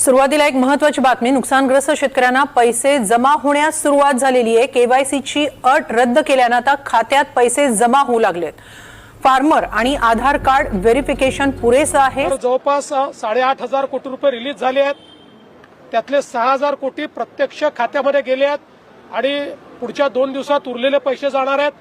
सुरुवातीला एक महत्वाची बातमी नुकसानग्रस्त शेतकऱ्यांना पैसे जमा होण्यास सुरुवात झालेली आहे. केवायसीची अट रद्द केल्यानं आता खात्यात पैसे जमा होऊ लागलेत. फार्मर आणि आधार कार्ड व्हेरिफिकेशन पुरेसं आहे. जवळपास साडेआठ हजार कोटी रुपये रिलीज झाले आहेत. त्यातले सहा हजार कोटी प्रत्यक्ष खात्यामध्ये गेले आहेत आणि पुढच्या दोन दिवसात उरलेले पैसे जाणार आहेत.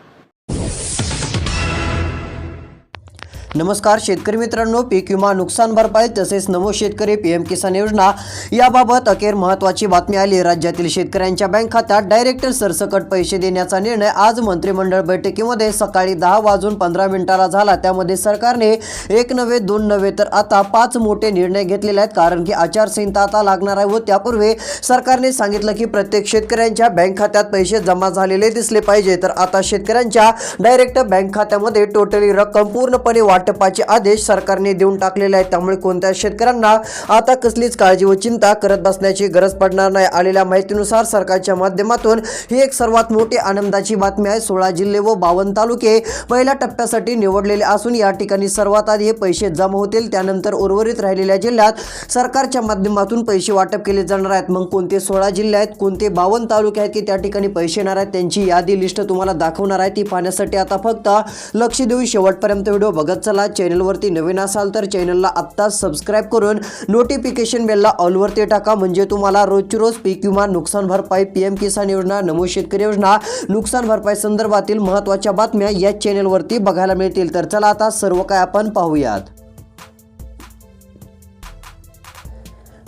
नमस्कार शेतकरी मित्रांनो पीक विमा नुकसान भरपाई तसेच नमो शेतकरी पीएम किसान योजना याबाबत अखेर महत्त्वाची बातमी आली. राज्यातील शेतकऱ्यांच्या बँक खात्यात डायरेक्ट सरसकट पैसे देण्याचा निर्णय आज मंत्रिमंडळ बैठकीमध्ये सकाळी दहा वाजून पंधरा मिनिटाला झाला. त्यामध्ये सरकारने एक नव्हे दोन नव्हे तर आता पाच मोठे निर्णय घेतलेले आहेत. कारण की आचारसंहिता आता लागणार आहे व त्यापूर्वी सरकारने सांगितलं की प्रत्येक शेतकऱ्यांच्या बँक खात्यात पैसे जमा झालेले दिसले पाहिजे. तर आता शेतकऱ्यांच्या डायरेक्ट बँक खात्यामध्ये टोटली रक्कम पूर्णपणे वाढ वाटपाचे आदेश सरकारने देऊन टाकलेले आहेत. त्यामुळे कोणत्या शेतकऱ्यांना आता कसलीच काळजी व चिंता करत बसण्याची गरज पडणार नाही. आलेल्या माहितीनुसार सरकारच्या माध्यमातून ही एक सर्वात मोठी आनंदाची बातमी आहे. सोळा जिल्हे व बावन्न तालुके पहिल्या टप्प्यासाठी निवडलेले असून या ठिकाणी सर्वात आधी हे पैसे जमा होतील. त्यानंतर उर्वरित राहिलेल्या जिल्ह्यात सरकारच्या माध्यमातून पैसे वाटप केले जाणार आहेत. मग कोणते सोळा जिल्हे आहेत कोणते बावन्न तालुके आहेत की त्या ठिकाणी पैसे येणार आहेत त्यांची यादी लिस्ट तुम्हाला दाखवणार आहे. ती पाहण्यासाठी आता फक्त लक्ष देऊन शेवटपर्यंत व्हिडिओ बघत चला चॅनलवरती नवीन असाल तर चॅनलला आत्ताच सबस्क्राईब करून नोटिफिकेशन बेलला ऑलवरती टाका. म्हणजे तुम्हाला रोजची रोज पीक विमा नुकसान भरपाई पी एम किसान योजना नमो शेतकरी योजना नुकसान भरपाई संदर्भातील महत्त्वाच्या बातम्या या चॅनलवरती बघायला मिळतील. तर चला आता सर्व काय आपण पाहूयात.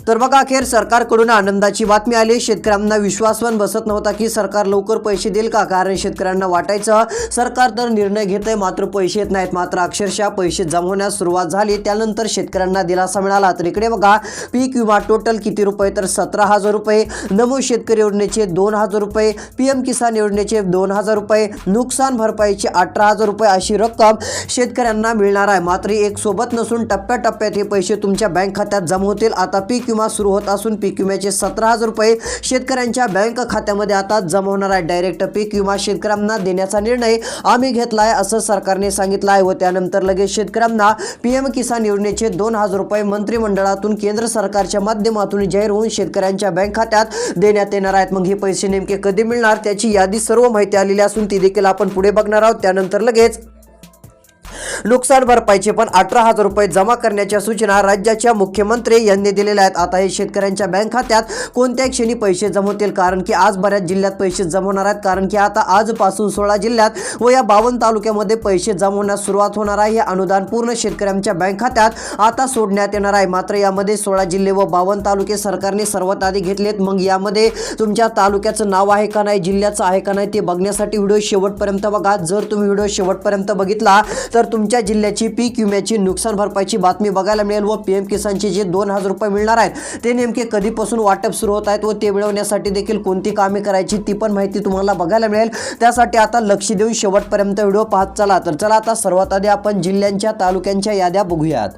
तर बघा अखेर सरकारकडून आनंदाची बातमी आली. शेतकऱ्यांना विश्वासवान बसत नव्हता की सरकार लवकर पैसे देईल का? कारण शेतकऱ्यांना वाटायचं सरकार तर निर्णय घेत आहे मात्र पैसे येत नाहीत. मात्र अक्षरशः पैसे जमवण्यास सुरुवात झाली. त्यानंतर शेतकऱ्यांना दिलासा मिळाला. तर इकडे बघा पीक विमा टोटल किती रुपये? तर सतरा हजार रुपये. नमो शेतकरी योजनेचे दोन हजार रुपये. पी एम किसान योजनेचे दोन हजार रुपये. नुकसान भरपाईचे अठरा हजार रुपये अशी रक्कम शेतकऱ्यांना मिळणार आहे. मात्र एक सोबत नसून टप्प्याटप्प्यात हे पैसे तुमच्या बँक खात्यात जमा होतील. आता पीक विमा सुरू होत असून पीक विम्याचे सतरा हजार रुपये शेतकऱ्यांच्या बँक खात्यामध्ये आता जमा होणार आहे. डायरेक्ट पीक विमा शेतकऱ्यांना देण्याचा निर्णय आम्ही घेतला आहे असं सरकारने सांगितलं आहे व त्यानंतर लगेच शेतकऱ्यांना पी एम किसान योजनेचे दोन हजार रुपये मंत्रिमंडळातून केंद्र सरकारच्या माध्यमातून जाहीर होऊन शेतकऱ्यांच्या बँक खात्यात देण्यात येणार आहेत. मग हे पैसे नेमके कधी मिळणार? त्याची यादी सर्व माहिती आलेली असून ती देखील आपण पुढे बघणार आहोत. त्यानंतर लगेच नुकसान भरपाईचे पण अठरा हजार रुपये जमा करण्याच्या सूचना राज्याच्या मुख्यमंत्री यांनी दिलेल्या आहेत. आता हे शेतकऱ्यांच्या बँक खात्यात कोणत्या क्षणी पैसे जमवतील कारण की आज बऱ्याच जिल्ह्यात पैसे जमवणार आहेत. कारण की आता आजपासून सोळा जिल्ह्यात व या बावन्न तालुक्यामध्ये पैसे जमवण्यास सुरुवात होणार आहे. हे अनुदान पूर्ण शेतकऱ्यांच्या बँक खात्यात आता सोडण्यात येणार आहे. मात्र यामध्ये सोळा जिल्हे व बावन्न तालुके सरकारने सर्वात आधी घेतलेत मग यामध्ये तुमच्या तालुक्याचं नाव आहे का नाही जिल्ह्याचं आहे का नाही ते बघण्यासाठी व्हिडिओ शेवटपर्यंत बघा. जर तुम्ही व्हिडिओ शेवटपर्यंत बघितला तर तर तुमच्या जिल्ह्याची पीक विम्याची नुकसान भरपाईची बातमी बघायला मिळेल व पी एम किसानचे जे दोन हजार रुपये मिळणार आहेत ते नेमके कधीपासून वाटप सुरू होत आहेत व ते मिळवण्यासाठी देखील कोणती कामे करायची ती पण माहिती तुम्हाला बघायला मिळेल. त्यासाठी आता लक्ष देऊन शेवटपर्यंत व्हिडिओ पाहत चला. तर चला आता सर्वात आधी आपण जिल्ह्यांच्या तालुक्यांच्या याद्या बघूयात.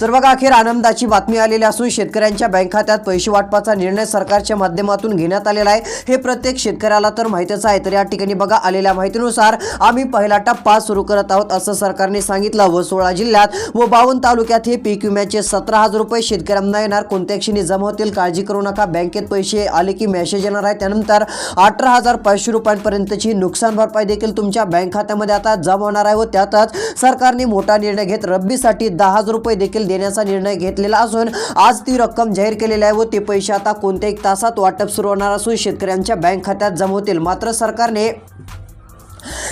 तर बघा अखेर आनंदाची बातमी आलेली असून शेतकऱ्यांच्या बँक खात्यात पैसे वाटपाचा निर्णय सरकारच्या माध्यमातून घेण्यात आलेला आहे. हे प्रत्येक शेतकऱ्याला तर माहितीच आहे. तर या ठिकाणी बघा आलेल्या माहितीनुसार आम्ही पहिला टप्पा सुरू करत आहोत असं सरकारने सांगितलं. व सोळा जिल्ह्यात व बावन्न तालुक्यात हे पीक विम्याचे सतरा हजार रुपये शेतकऱ्यांना येणार. कोणत्या क्षणी जमा होतील काळजी करू नका. बँकेत पैसे आले की मेसेज येणार आहे. त्यानंतर अठरा हजार पाचशे रुपयांपर्यंतची नुकसान भरपाई देखील तुमच्या बँक खात्यामध्ये आता जमा होणार आहे व त्यातच सरकारने मोठा निर्णय घेत रब्बीसाठी दहा हजार रुपये देखील देण्याचा निर्णय घेतलेला असून आज ती रक्कम जाहीर केलेली आहे व ते पैसे आता कोणत्या एक तासात वाटप सुरू होणार असून शेतकऱ्यांच्या बँक खात्यात जमा होतील. मात्र सरकारने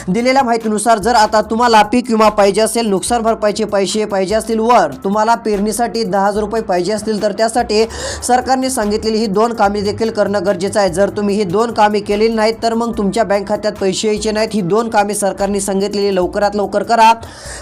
दिलेल्या माहितीनुसार जर आता तुम्हाला पीक विमा पाहिजे असेल नुकसान भरपाईचे पैसे पाहिजे असतील वर तुम्हाला पेरणीसाठी दहा हजार रुपये पाहिजे असतील तर त्यासाठी सरकारने सांगितलेली ही दोन कामे देखील करणं गरजेचं आहे. जर तुम्ही ही दोन कामे केलेली नाहीत तर मग तुमच्या बँक खात्यात पैसे यायचे नाहीत. ही दोन कामे सरकारने सांगितलेली लवकरात लवकर करा.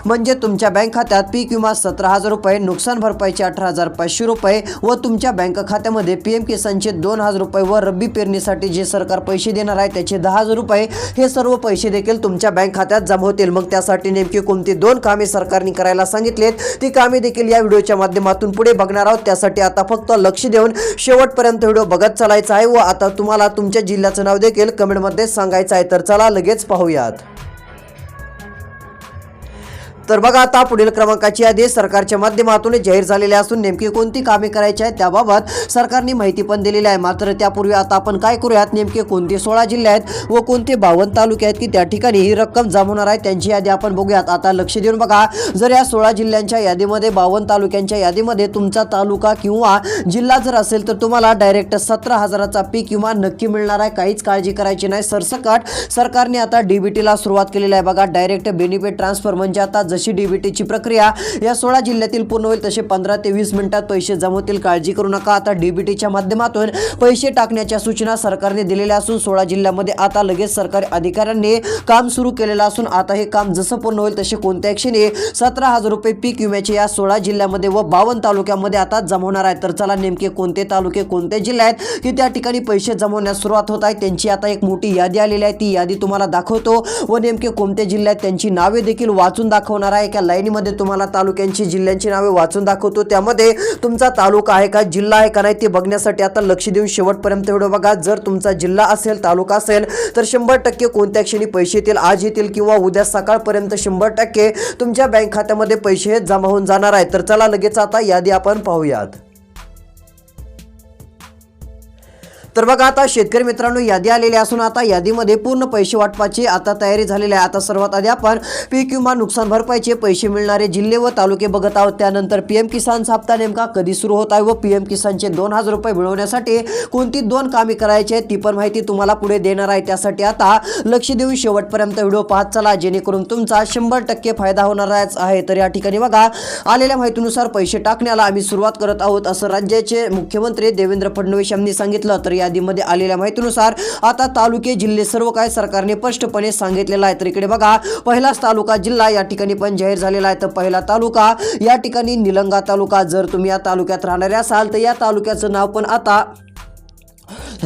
म्हणजे तुमच्या बँक खात्यात पीक विमा सतरा हजार रुपये नुकसान भरपाईचे अठरा हजार पाचशे रुपये व तुमच्या बँक खात्यामध्ये पी एम किसानचे दोन हजार रुपये व रब्बी पेरणीसाठी जे सरकार पैसे देणार आहे त्याचे दहा हजार रुपये हे सर्व पैसे देखील तुमच्या बँक खात्यात जमा होतील. मग त्यासाठी नेमकी कोणती दोन कामे सरकारने करायला सांगितलेत? ती कामे देखील या व्हिडिओच्या माध्यमातून पुढे बघणार आहोत. त्यासाठी आता फक्त लक्ष देऊन शेवटपर्यंत व्हिडिओ बघत चालायचा आहे व आता तुम्हाला तुमच्या जिल्ह्याचं नाव देखील कमेंटमध्ये सांगायचं आहे. तर चला लगेच पाहूयात. तर बघा आता पुढील क्रमांकाची यादी सरकारच्या माध्यमातून जाहीर झालेली असून नेमकी कोणती कामे करायची आहेत त्याबाबत सरकारने माहिती पण दिलेली आहे. मात्र त्यापूर्वी आता आपण काय करूयात? नेमके कोणते सोळा जिल्हे आहेत व कोणते बावन्न तालुके आहेत की त्या ठिकाणी ही रक्कम जमवणार आहे त्यांची यादी आपण बघूयात. आता लक्ष देऊन बघा जर या सोळा जिल्ह्यांच्या यादीमध्ये बावन्न तालुक्यांच्या यादीमध्ये तुमचा तालुका किंवा जिल्हा जर असेल तर तुम्हाला डायरेक्ट सतरा हजाराचा पीक किंवा नक्की मिळणार आहे. काहीच काळजी करायची नाही. सरसकट सरकारने आता डीबीटीला सुरुवात केलेली आहे. बघा डायरेक्ट बेनिफिट ट्रान्सफर म्हणजे आता जशी डीबीटीची प्रक्रिया या सोळा जिल्ह्यातील पूर्ण होईल तसे पंधरा ते वीस मिनिटात पैसे जमवतील. काळजी करू नका. आता डीबीटीच्या माध्यमातून पैसे टाकण्याच्या सूचना सरकारने दिलेल्या असून सोळा जिल्ह्यामध्ये आता लगेच सरकारी अधिकाऱ्यांनी काम सुरू केलेलं असून आता हे काम जसं पूर्ण होईल तसे कोणत्या क्षणी सतरा हजार रुपये पीक विम्याचे या सोळा जिल्ह्यामध्ये व बावन्न तालुक्यामध्ये आता जमवणार आहे तर चला नेमके कोणते तालुके कोणते जिल्हे आहेत की त्या ठिकाणी पैसे जमवण्यास सुरुवात होत आहे त्यांची आता एक मोठी यादी आलेली आहे. ती यादी तुम्हाला दाखवतो व नेमके कोणते जिल्हे आहेत त्यांची नावे देखील वाचून दाखवणार आहे. एका लाईनीमध्ये तुम्हाला तालुक्यांची जिल्ह्यांची नावे वाचून दाखवतो. त्यामध्ये तुमचा तालुका आहे का जिल्हा आहे का नाही ते बघण्यासाठी आता लक्ष देऊन शेवटपर्यंत व्हिडिओ बघा. जर तुमचा जिल्हा असेल तालुका असेल तर शंभर टक्के कोणत्या क्षणी पैसे येतील आज येतील किंवा उद्या सकाळपर्यंत शंभर टक्के तुमच्या बँक खात्यामध्ये पैसे जमा होऊन जाणार आहे. तर चला लगेच आता यादी आपण पाहूयात. तर बघा आता शेतकरी मित्रांनो यादी आलेली असून आता यादीमध्ये पूर्ण पैसे वाटपाची आता तयारी झालेली आहे. आता सर्वात आधी आपण पीक विमा नुकसान भरपाईचे पैसे मिळणारे जिल्हे व तालुके बघत आहोत. त्यानंतर पीएम किसान हप्ता नेमका कधी सुरू होत आहे व पीएम किसानचे दोन हजार रुपये मिळवण्यासाठी कोणती दोन कामे करायची आहेत ती पण माहिती तुम्हाला पुढे देणार आहे. त्यासाठी आता लक्ष देऊन शेवटपर्यंत व्हिडिओ पाहत चला. जेणेकरून तुमचा शंभर टक्के फायदा होणार आहे. तर या ठिकाणी बघा आलेल्या माहितीनुसार पैसे टाकण्याला आम्ही सुरुवात करत आहोत असं राज्याचे मुख्यमंत्री देवेंद्र फडणवीस यांनी सांगितलं. तर यादीमध्ये आलेल्या माहितीनुसार आता तालुके जिल्हे सर्व काय सरकारने स्पष्टपणे सांगितलेलं आहे. तर इकडे बघा पहिलाच तालुका जिल्हा या ठिकाणी पण जाहीर झालेला आहे. तर पहिला तालुका या ठिकाणी निलंगा तालुका. जर तुम्ही या तालुक्यात राहणारे असाल तर या तालुक्याचं नाव पण आता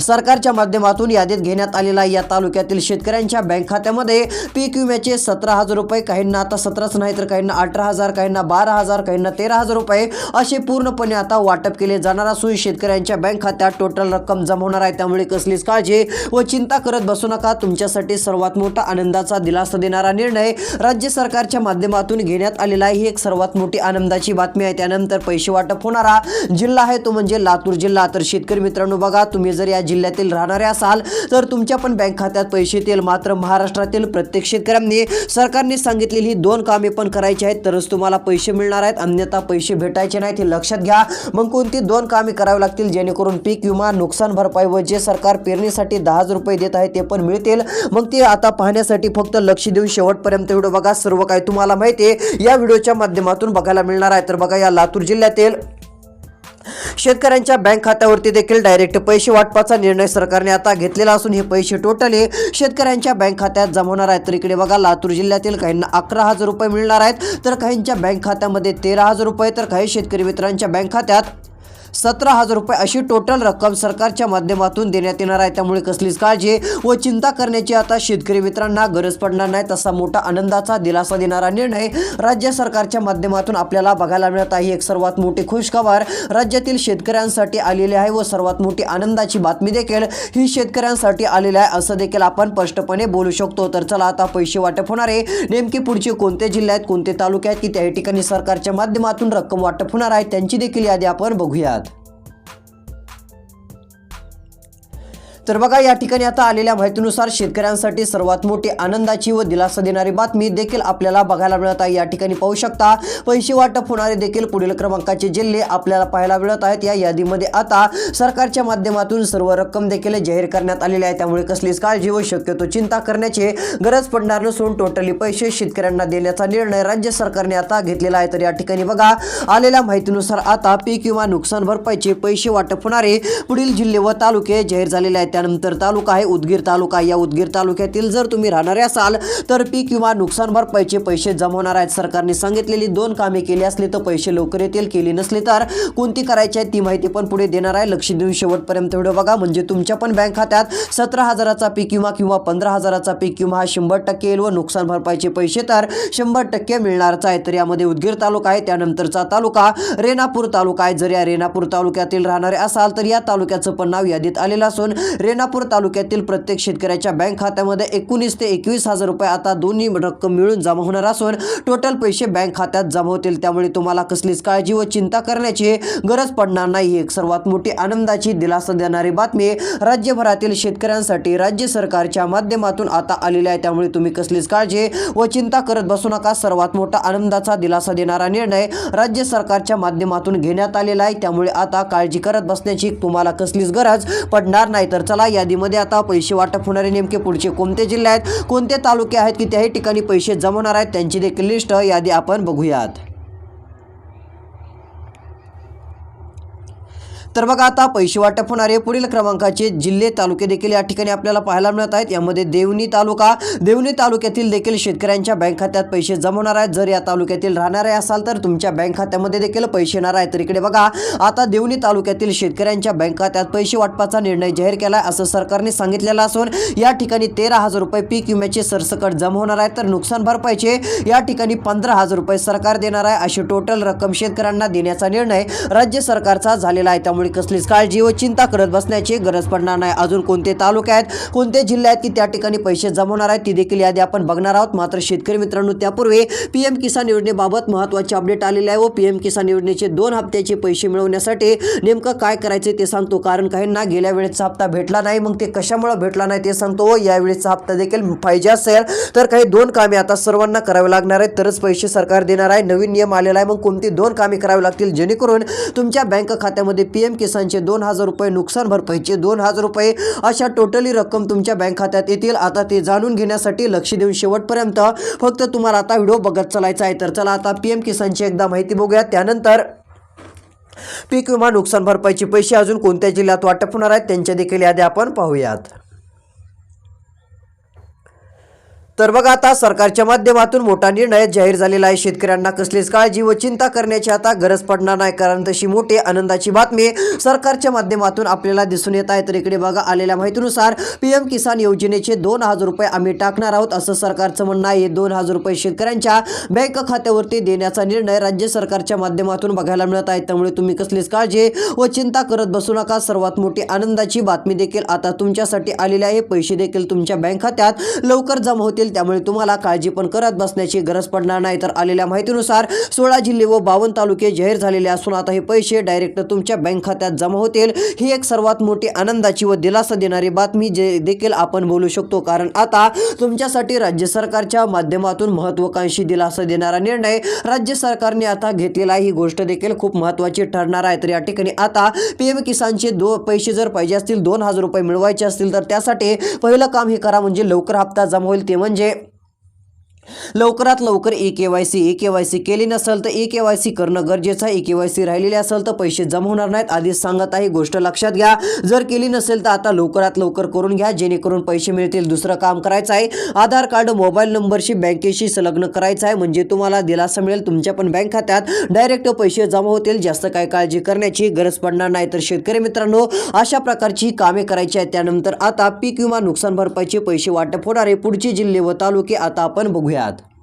सरकारच्या माध्यमातून यादीत घेण्यात आलेला या तालुक्यातील शेतकऱ्यांच्या बँक खात्यामध्ये पीक विम्याचे सतरा हजार रुपये काहींना आता सतराच नाही तर काहींना अठरा हजार काहींना बारा हजार काहींना तेरा हजार रुपये असे पूर्णपणे आता वाटप केले जाणार असून शेतकऱ्यांच्या बँक खात्यात टोटल रक्कम जमा होणार आहे. त्यामुळे कसलीच काळजी व चिंता करत बसू नका. तुमच्यासाठी सर्वात मोठा आनंदाचा दिलासा देणारा निर्णय राज्य सरकारच्या माध्यमातून घेण्यात आलेला आहे. ही एक सर्वात मोठी आनंदाची बातमी आहे. त्यानंतर पैसे वाटप होणारा जिल्हा आहे तो म्हणजे लातूर जिल्हा. तर शेतकरी मित्रांनो बघा तुम्ही जर या जिल्ह्यातील राहणारे असाल तर तुमच्या पण बँक खात्यात पैसे येतील. मात्र महाराष्ट्रातील प्रत्येक शेतकऱ्यांनी सरकारने सांगितलेली ही दोन कामे पण करायची आहेत. तरच तुम्हाला पैसे मिळणार आहेत. अन्यथा पैसे भेटायचे नाहीत हे लक्षात घ्या. मग कोणती दोन कामे करावी लागतील? जेणेकरून पीक विमा नुकसान भरपाई व जे सरकार पेरणीसाठी दहा हजार रुपये देत आहे ते पण मिळतील. मग ते आता पाहण्यासाठी फक्त लक्ष देऊन शेवटपर्यंत व्हिडिओ बघा. सर्व काही तुम्हाला माहिती आहे. या व्हिडिओच्या माध्यमातून बघायला मिळणार आहे. तर बघा या लातूर जिल्ह्यातील शेतकऱ्यांच्या बँक खात्यावरती देखील डायरेक्ट पैसे वाटपाचा निर्णय सरकारने आता घेतलेला असून हे पैसे टोटली शेतकऱ्यांच्या बँक खात्यात जमा होणार आहेत. तर इकडे बघा लातूर जिल्ह्यातील काहींना अकरा हजार रुपये मिळणार आहेत. तर काहींच्या बँक खात्यामध्ये तेरा हजार रुपये तर काही शेतकरी मित्रांच्या बँक खात्यात सतरा हजार रुपये अशी टोटल रक्कम सरकारच्या माध्यमातून देण्यात येणार आहे. त्यामुळे कसलीच काळजी व चिंता करण्याची आता शेतकरी मित्रांना गरज पडणार नाही. तसा मोठा आनंदाचा दिलासा देणारा निर्णय राज्य सरकारच्या माध्यमातून आपल्याला बघायला मिळत आहे. एक सर्वात मोठी खुशखबर राज्यातील शेतकऱ्यांसाठी आलेली आहे व सर्वात मोठी आनंदाची बातमी देखील ही शेतकऱ्यांसाठी आलेली आहे. असं देखील आपण स्पष्टपणे बोलू शकतो. तर चला आता पैसे वाटप होणार आहे. नेमकी पुढचे कोणते जिल्हे आहेत कोणते तालुके आहेत की त्या ठिकाणी सरकारच्या माध्यमातून रक्कम वाटप होणार आहे त्यांची देखील यादी आपण बघूयात. तर बघा या ठिकाणी आता आलेल्या माहितीनुसार शेतकऱ्यांसाठी सर्वात मोठी आनंदाची व दिलासा देणारी बातमी देखील आपल्याला बघायला मिळत आहे. या ठिकाणी पाहू शकता पैसे वाटप होणारे देखील पुढील क्रमांकाचे जिल्हे आपल्याला पाहायला मिळत आहेत. या यादीमध्ये आता सरकारच्या माध्यमातून सर्व रक्कम देखील जाहीर करण्यात आलेली आहे. त्यामुळे कसलीच काळजी व शक्यतो चिंता करण्याची गरज पडणार नसून टोटली पैसे शेतकऱ्यांना देण्याचा निर्णय राज्य सरकारने आता घेतलेला आहे. तर या ठिकाणी बघा आलेल्या माहितीनुसार आता पीक किंवा नुकसान भरपाईचे पैसे वाटप होणारे पुढील जिल्हे व तालुके जाहीर झालेले आहेत. त्यानंतर तालुका आहे उदगीर तालुका. या उदगीर तालुक्यातील जर तुम्ही राहणारे असाल तर पीक विमा नुकसान भरपाईचे पैसे जमवणार आहेत. सरकारने सांगितलेली दोन कामे केली असली तर पैसे लवकर येतील केली नसली तर कोणती करायची आहे ती माहिती पण पुढे देणार आहे. लक्ष देऊन शेवटपर्यंत व्हिडिओ बघा. म्हणजे तुमच्या पण बँक खात्यात सतरा हजाराचा पीक विमा किंवा पंधरा हजाराचा पीक विमा हा शंभर टक्के येईल व नुकसान भरपाईचे पैसे तर शंभर टक्के मिळणारच आहे. तर यामध्ये उदगीर तालुका आहे त्यानंतरचा तालुका रेणापूर तालुका आहे. जर या रेणापूर तालुक्यातील राहणारे असाल तर या तालुक्याचं पण नाव यादीत आलेलं असून रेणापूर तालुक्यातील प्रत्येक शेतकऱ्याच्या बँक खात्यामध्ये एकोणीस ते एकवीस हजार रुपये आता दोन्ही रक्कम मिळून जमा होणार असून टोटल पैसे बँक खात्यात जमा होतील. त्यामुळे तुम्हाला कसलीच काळजी व चिंता करण्याची गरज पडणार नाही. ही एक सर्वात मोठी आनंदाची दिलासा देणारी बातमी राज्यभरातील शेतकऱ्यांसाठी राज्य सरकारच्या माध्यमातून आता आलेली आहे. त्यामुळे तुम्ही कसलीच काळजी व चिंता करत बसू नका. सर्वात मोठा आनंदाचा दिलासा देणारा निर्णय राज्य सरकारच्या माध्यमातून घेण्यात आलेला आहे. त्यामुळे आता काळजी करत बसण्याची तुम्हाला कसलीच गरज पडणार नाही. तर चला यादीमध्ये आता पैसे वाटप होणारे नेमके पुढचे कोणते जिल्हे आहेत कोणते तालुके आहेत की त्याही ठिकाणी पैसे जमवणार आहेत त्यांची देखील लिस्ट यादी आपण बघूयात. तर बघा आता पैसे वाटप होणारे पुढील क्रमांकाचे जिल्हे तालुके देखील या ठिकाणी आपल्याला पाहायला मिळत आहेत. यामध्ये देवणी तालुका देवणी तालुक्यातील देखील शेतकऱ्यांच्या बँक खात्यात पैसे जमवणार आहेत. जर या तालुक्यातील राहणारे असाल तर तुमच्या बँक खात्यामध्ये देखील पैसे येणार आहेत. तर इकडे बघा आता देवणी तालुक्यातील शेतकऱ्यांच्या बँक खात्यात पैसे वाटपाचा निर्णय जाहीर केला आहे असं सरकारने सांगितलेलं असून या ठिकाणी तेरा हजार रुपये पीक विम्याचे सरसकट जमा होणार आहे तर नुकसान भरपाईचे या ठिकाणी पंधरा हजार रुपये सरकार देणार आहे. अशी टोटल रक्कम शेतकऱ्यांना देण्याचा निर्णय राज्य सरकारचा झालेला आहे. त्यामुळे कसलीच काळजी व चिंता करत बसण्याची गरज पडणार नाही. अजून कोणते तालुके आहेत कोणते जिल्हे आहेत की त्या ठिकाणी पैसे जमवणार आहेत ती देखील यादी आपण बघणार आहोत. मात्र शेतकरी मित्रांनो त्यापूर्वी पी एम किसान योजनेबाबत महत्त्वाचे अपडेट आलेले आहे व पी एम किसान योजनेचे दोन हप्त्याचे पैसे मिळवण्यासाठी नेमकं काय करायचे ते सांगतो. कारण काहींना गेल्या वेळेचा हप्ता भेटला नाही मग ते कशामुळे भेटला नाही ते सांगतो. व यावेळेचा हप्ता देखील पाहिजे असेल तर काही दोन कामे आता सर्वांना करावे लागणार आहेत. तरच पैसे सरकार देणार आहे नवीन नियम आलेला आहे मग कोणती दोन कामे करावी लागतील? जेणेकरून तुमच्या बँक खात्यामध्ये पी एम किसानचे दोन हजार रुपये नुकसान भरपाईचे दोन हजार रुपये अशा टोटली रक्कम तुमच्या बँक खात्यात येतील. आता ते जाणून घेण्यासाठी लक्ष देऊन शेवटपर्यंत फक्त तुम्हाला आता व्हिडिओ बघत चालायचा आहे. तर चला आता पी एम किसानची एकदा माहिती बघूया त्यानंतर पीक विमा नुकसान भरपाईचे पैसे अजून कोणत्या जिल्ह्यात वाटप होणार आहेत? त्यांच्या देखील यादी आपण पाहूयात. तर बघा आता सरकारच्या माध्यमातून मोठा निर्णय जाहीर झालेला आहे. शेतकऱ्यांना कसलीच काळजी व चिंता करण्याची आता गरज पडणार नाही. कारण तशी मोठी आनंदाची बातमी सरकारच्या माध्यमातून आपल्याला दिसून येत आहे. तर इकडे बघा आलेल्या माहितीनुसार पीएम किसान योजनेचे दोन हजार रुपये आम्ही टाकणार आहोत असं सरकारचं म्हणणं आहे. दोन हजार रुपये शेतकऱ्यांच्या बँक खात्यावरती देण्याचा निर्णय राज्य सरकारच्या माध्यमातून बघायला मिळत आहे. त्यामुळे तुम्ही कसलीच काळजी व चिंता करत बसू नका. सर्वात मोठी आनंदाची बातमी देखील आता तुमच्यासाठी आलेली आहे. पैसे देखील तुमच्या बँक खात्यात लवकर जमा होतील. त्यामुळे तुम्हाला काळजी पण करत बसण्याची गरज पडणार नाही. तर आलेल्या माहितीनुसार सोळा जिल्हे व बावन्न तालुके जाहीर झालेले असून आता हे पैसे डायरेक्ट तुमच्या बँक खात्यात जमा होतील. ही एक सर्वात मोठी आनंदाची व दिलासा देणारी बातमी जे देखील आपण बोलू शकतो. कारण आता तुमच्यासाठी राज्य सरकारच्या माध्यमातून महत्वाकांक्षी दिलासा देणारा निर्णय राज्य सरकारने आता घेतलेला आहे. ही गोष्ट देखील खूप महत्त्वाची ठरणार आहे. तर या ठिकाणी आता पी एम किसानचे दो पैसे जर पाहिजे असतील दोन हजार रुपये मिळवायचे असतील तर त्यासाठी पहिलं काम हे करा. म्हणजे लवकर हप्ता जमा होईल ते म्हणजे Angie. लवकरात लवकर e K Y C e K Y C केली नसेल तर ई के वाय सी करणं गरजेचं आहे. ई के वाय सी राहिलेली असेल तर पैसे जमा होणार नाहीत. आधीच सांगत आहे गोष्ट लक्षात घ्या. जर केली नसेल तर आता लवकरात लवकर करून घ्या जेणेकरून पैसे मिळतील दुसरं काम करायचं आहे. आधार कार्ड मोबाईल नंबरशी बँकेशी संलग्न करायचं आहे. म्हणजे तुम्हाला दिलासा मिळेल तुमच्या पण बँक खात्यात. डायरेक्ट पैसे जमा होतील जास्त काय काळजी करण्याची गरज पडणार नाही. तर शेतकरी मित्रांनो अशा प्रकारची कामे करायची आहेत. त्यानंतर आता पीक विमा नुकसान भरपाईचे पैसे वाटप होणारे पुढचे जिल्हे व तालुके आता आपण बघूया. बघूयात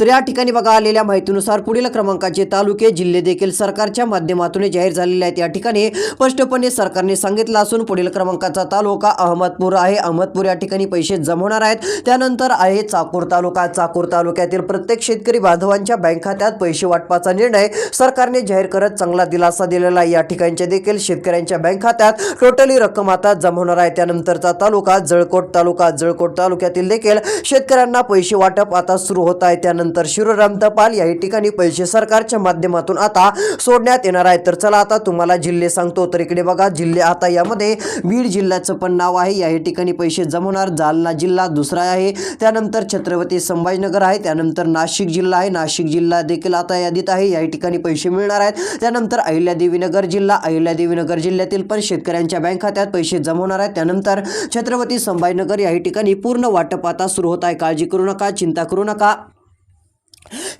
तर या ठिकाणी बघा आलेल्या माहितीनुसार पुढील क्रमांकाचे तालुके जिल्हे देखील सरकारच्या माध्यमातून जाहीर झालेले आहेत. या ठिकाणी स्पष्टपणे सरकारने सांगितलं असून पुढील क्रमांकाचा तालुका अहमदपूर आहे. अहमदपूर या ठिकाणी पैसे जमवणार आहेत. त्यानंतर आहे चाकूर तालुका. चाकूर तालुक्यातील प्रत्येक शेतकरी बांधवांच्या बँक खात्यात पैसे वाटपाचा निर्णय सरकारने जाहीर करत चांगला दिलासा दिलेला आहे. या ठिकाणच्या देखील शेतकऱ्यांच्या बँक खात्यात टोटली रक्कम आता जमवणार आहे. त्यानंतरचा तालुका जळकोट तालुका. जळकोट तालुक्यातील देखील शेतकऱ्यांना पैसे वाटप आता सुरू होत आहे. त्यानंतर शिरोराम तपाल याही ठिकाणी पैसे सरकारच्या माध्यमातून आता सोडण्यात येणार आहे. तर चला आता तुम्हाला जिल्हे सांगतो. तर इकडे बघा जिल्हे आता यामध्ये बीड जिल्ह्याचं पण नाव आहे. याही ठिकाणी पैसे जमवणार जालना जिल्हा दुसरा आहे. त्यानंतर छत्रपती संभाजीनगर आहे. त्यानंतर नाशिक जिल्हा आहे. नाशिक जिल्हा देखील आता यादीत आहे. याही ठिकाणी पैसे मिळणार आहेत. त्यानंतर अहिल्यादेवीनगर जिल्हा. अहिल्यादेवीनगर जिल्ह्यातील पण शेतकऱ्यांच्या बँक खात्यात पैसे जमवणार आहेत. त्यानंतर छत्रपती संभाजीनगर याही ठिकाणी पूर्ण वाटप आता सुरू होत आहे. काळजी करू नका चिंता करू नका.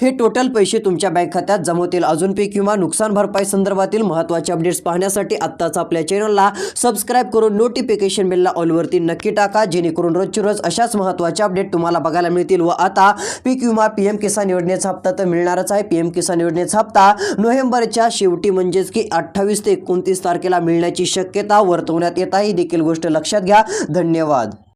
हे टोटल पैसे तुमच्या बँक खात्यात जमा होतील. अजून पीक विमा नुकसान भरपाई संदर्भातील महत्त्वाचे अपडेट्स पाहण्यासाठी आत्ताच आपल्या चॅनलला सबस्क्राईब करून नोटिफिकेशन बेलला ऑलवरती नक्की टाका. जेणेकरून रोजची रोज अशाच महत्त्वाचे अपडेट तुम्हाला बघायला मिळतील. व आता पीक विमा पी एम किसान योजनेचा हप्ता तर मिळणारच आहे. पी एम किसान योजनेचा हप्ता नोव्हेंबरच्या शेवटी म्हणजेच की अठ्ठावीस ते एकोणतीस तारखेला मिळण्याची शक्यता वर्तवण्यात येत आहे. ही देखील गोष्ट लक्षात घ्या. धन्यवाद.